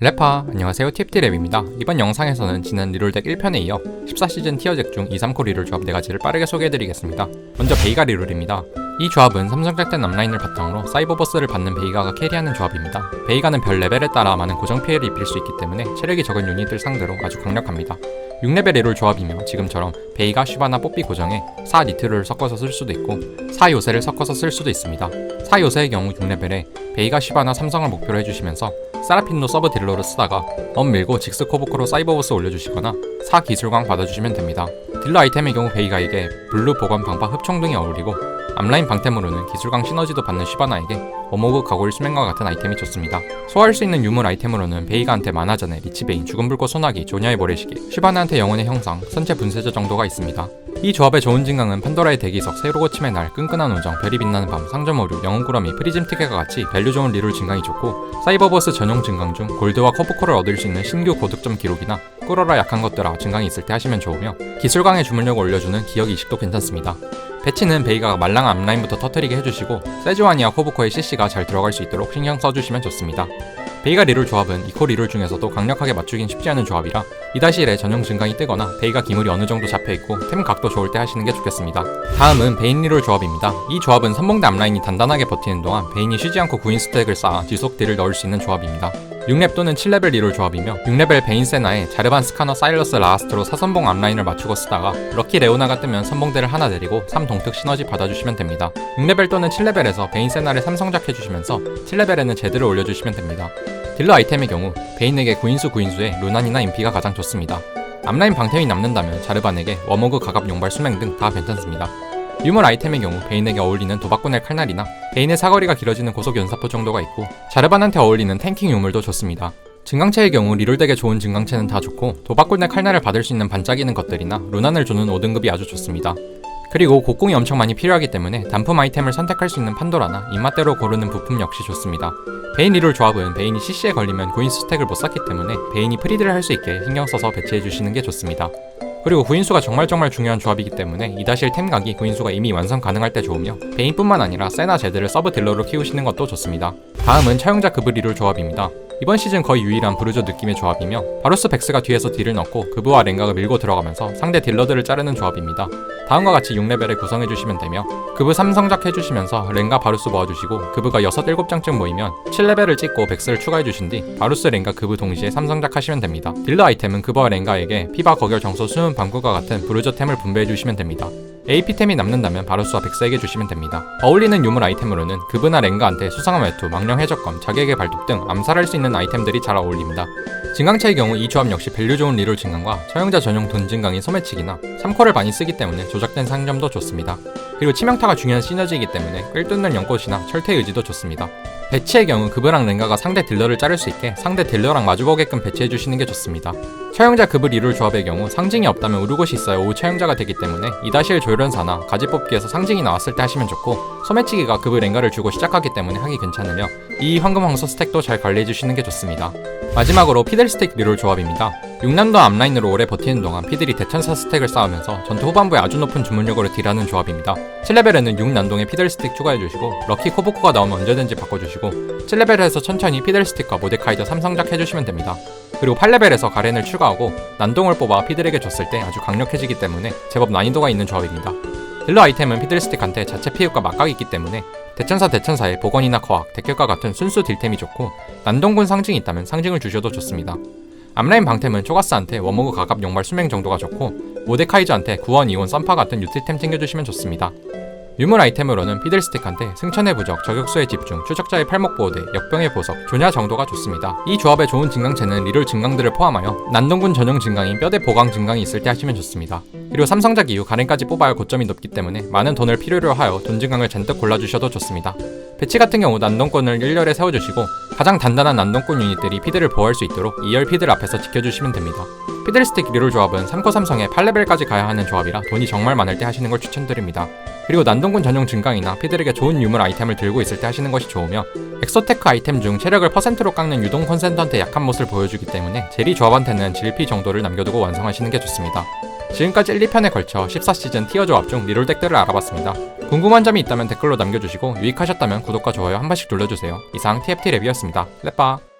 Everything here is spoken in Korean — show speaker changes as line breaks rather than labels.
래파 안녕하세요. TFT랩입니다. 이번 영상에서는 지난 리롤덱 1편에 이어 14시즌 티어덱 중 2, 3코 리롤 조합 4가지를 빠르게 소개해드리겠습니다. 먼저 베이가 리롤입니다. 이 조합은 삼성작된 앞라인을 바탕으로 사이버버스를 받는 베이가가 캐리하는 조합입니다. 베이가는 별 레벨에 따라 많은 고정 피해를 입힐 수 있기 때문에 체력이 적은 유닛들 상대로 아주 강력합니다. 6레벨 리롤 조합이며 지금처럼 베이가, 슈바나, 뽀삐 고정에 4 니트로를 섞어서 쓸 수도 있고 4 요새를 섞어서 쓸 수도 있습니다 4 요새의 경우 6레벨에 베이가, 슈바나, 삼성을 목표로 해주시면서 사라핀도 서브 딜러로 쓰다가 엄 밀고 직스 코보크로 사이버버스 올려주시거나 사 기술광 받아주시면 됩니다. 딜러 아이템의 경우 베이가에게 블루 보관 방파 흡총 등이 어울리고 앞라인 방템으로는 기술광 시너지도 받는 슈바나에게 어모그 가골 수맹과 같은 아이템이 좋습니다. 소화할 수 있는 유물 아이템으로는 베이가한테 만화전에 리치베인, 죽은 불꽃 소나기, 조냐의 모래시계, 슈바나한테 영혼의 형상, 선체 분쇄자 정도가 있습니다. 이 조합의 좋은 진강은 판도라의 대기석, 새로 고침의 날, 끈끈한 우정, 별이 빛나는 밤, 상점 오류, 영웅 꾸러미, 프리즘 티켓과 같이 밸류 좋은 리롤 진강이 좋고 사이버버스 전용 진강 중 골드와 커브코를 얻을 수 있는 신규 고득점 기록이나 끌어라 약한 것들아 진강이 있을 때 하시면 좋으며 기술강의 주문력을 올려주는 기억 이식도 괜찮습니다. 배치는 베이가가 말랑한 앞라인부터 터트리게 해주시고 세주와니와 코브코의 CC가 잘 들어갈 수 있도록 신경 써주시면 좋습니다. 베이가 리롤 조합은 이코 리롤 중에서도 강력하게 맞추긴 쉽지 않은 조합이라 2-1에 전용 증강이 뜨거나 베이가 기물이 어느 정도 잡혀있고 템 각도 좋을 때 하시는 게 좋겠습니다. 다음은 베인 리롤 조합입니다. 이 조합은 선봉대 앞라인이 단단하게 버티는 동안 베인이 쉬지 않고 구인 스택을 쌓아 지속 딜을 넣을 수 있는 조합입니다. 6렙 또는 7레벨 리롤 조합이며 6레벨 베인 세나에 자르반 스카너 사일러스 라스트로 사선봉 앞라인을 맞추고 쓰다가 럭키 레오나가 뜨면 선봉대를 하나 내리고 3동특 시너지 받아주시면 됩니다. 6레벨 또는 7레벨에서 베인 세나를 삼성작 해주시면서 7레벨에는 제드를 올려주시면 됩니다. 딜러 아이템의 경우 베인에게 구인수 구인수에 루난이나 인피가 가장 좋습니다. 앞라인 방템이 남는다면 자르반에게 워머그 가갑 용발 수맹 등 다 괜찮습니다. 유물 아이템의 경우 베인에게 어울리는 도박꾼의 칼날이나 베인의 사거리가 길어지는 고속 연사포 정도가 있고 자르반한테 어울리는 탱킹 유물도 좋습니다. 증강체의 경우 리롤덱에 좋은 증강체는 다 좋고 도박꾼의 칼날을 받을 수 있는 반짝이는 것들이나 루난을 주는 5등급이 아주 좋습니다. 그리고 곡궁이 엄청 많이 필요하기 때문에 단품 아이템을 선택할 수 있는 판도라나 입맛대로 고르는 부품 역시 좋습니다. 베인 리롤 조합은 베인이 CC에 걸리면 구인 스택을 못 쌓기 때문에 베인이 프리드를 할 수 있게 신경 써서 배치해 주시는 게 좋습니다. 그리고 구인수가 정말 정말 중요한 조합이기 때문에 2-1 템각이 구인수가 이미 완성 가능할 때 좋으며 베인뿐만 아니라 세나 제드를 서브 딜러로 키우시는 것도 좋습니다. 다음은 차용자 급을 리롤 조합입니다. 이번 시즌 거의 유일한 브루저 느낌의 조합이며 바루스 백스가 뒤에서 딜을 넣고 그브와 랭가가 밀고 들어가면서 상대 딜러들을 자르는 조합입니다. 다음과 같이 6레벨을 구성해주시면 되며 그브 3성작 해주시면서 랭가 바루스 모아주시고 그브가 6, 7장쯤 모이면 7레벨을 찍고 백스를 추가해주신 뒤 바루스 랭가 그브 동시에 3성작 하시면 됩니다. 딜러 아이템은 그브와 랭가에게 피바 거결 정소 수은 방구과 같은 브루저 템을 분배해주시면 됩니다. AP템이 남는다면 바루스와 백스에게 주시면 됩니다. 어울리는 유물 아이템으로는 그브나 랭가한테 수상한 외투, 망령 해적검, 자객의 발톱 등 암살할 수 있는 아이템들이 잘 어울립니다. 진강체의 경우 이 조합 역시 밸류 좋은 리롤 진강과 처형자 전용 돈 진강인 소매치기나 3콜을 많이 쓰기 때문에 조작된 상점도 좋습니다. 그리고 치명타가 중요한 시너지이기 때문에 끌뚫는 연꽃이나 철퇴 의지도 좋습니다. 배치의 경우 그브랑 랭가가 상대 딜러를 자를 수 있게 상대 딜러랑 마주보게끔 배치해 주시는 게 좋습니다. 처형자 그브 리롤 조합의 경우 상징이 없다면 우르곳이 있어야 오 처형자가 되기 때문에 이다실 조련사나 가지 뽑기에서 상징이 나왔을 때 하시면 좋고 소매치기가 그브 랭가를 주고 시작하기 때문에 하기 괜찮으며 이 황금 황소 스택도 잘 관리해 주시는 게 좋습니다. 마지막으로 피들 스택 리롤 조합입니다. 6남도 앞라인으로 오래 버티는 동안 피들이 대천사 스택을 쌓으면서 전투 후반부에 아주 높은 주문력으로 딜하는 조합입니다. 7레벨에는 6난동에 피들 스택 추가해주시고 럭키 코보코가 나오면 언제든지 바꿔주시고 7레벨에서 천천히 피들 스택과 모데카이저 3성작 해주시면 됩니다. 그리고 8레벨에서 가렌을 추가하고 난동을 뽑아 피들에게 줬을 때 아주 강력해지기 때문에 제법 난이도가 있는 조합입니다. 딜러 아이템은 피들스틱한테 자체 피흡과 막각이 있기 때문에 대천사 대천사의 복원이나 거학, 대결과 같은 순수 딜템이 좋고 난동군 상징이 있다면 상징을 주셔도 좋습니다. 앞라인 방템은 초가스한테 워머그 가갑 용발 수명 정도가 좋고 모데카이저한테 구원 이온 썬파 같은 유틸템 챙겨주시면 좋습니다. 유물 아이템으로는 피들스틱한테 승천의 부적, 저격수의 집중, 추적자의 팔목 보호대, 역병의 보석, 조냐 정도가 좋습니다. 이 조합의 좋은 증강체는 리롤 증강들을 포함하여 난동군 전용 증강인 뼈대 보강 증강이 있을 때 하시면 좋습니다. 그리고 삼성작 이후 가렌까지 뽑아야 고점이 높기 때문에 많은 돈을 필요로 하여 돈 증강을 잔뜩 골라주셔도 좋습니다. 배치 같은 경우 난동권을 1열에 세워주시고 가장 단단한 난동권 유닛들이 피드를 보호할 수 있도록 2열 피드를 앞에서 지켜주시면 됩니다. 피들스틱 리롤 조합은 3코 삼성에 8레벨까지 가야 하는 조합이라 돈이 정말 많을 때 하시는 걸 추천드립니다. 그리고 난동군 전용 증강이나 피들에게 좋은 유물 아이템을 들고 있을 때 하시는 것이 좋으며 엑소테크 아이템 중 체력을 퍼센트로 깎는 유동 콘센트한테 약한 모습을 보여주기 때문에 제리 조합한테는 질피 정도를 남겨두고 완성하시는 게 좋습니다. 지금까지 1, 2편에 걸쳐 14시즌 티어 조합 중 리롤 덱들을 알아봤습니다. 궁금한 점이 있다면 댓글로 남겨주시고 유익하셨다면 구독과 좋아요 한 번씩 눌러주세요. 이상 TFT 랩이었습니다. 렛빠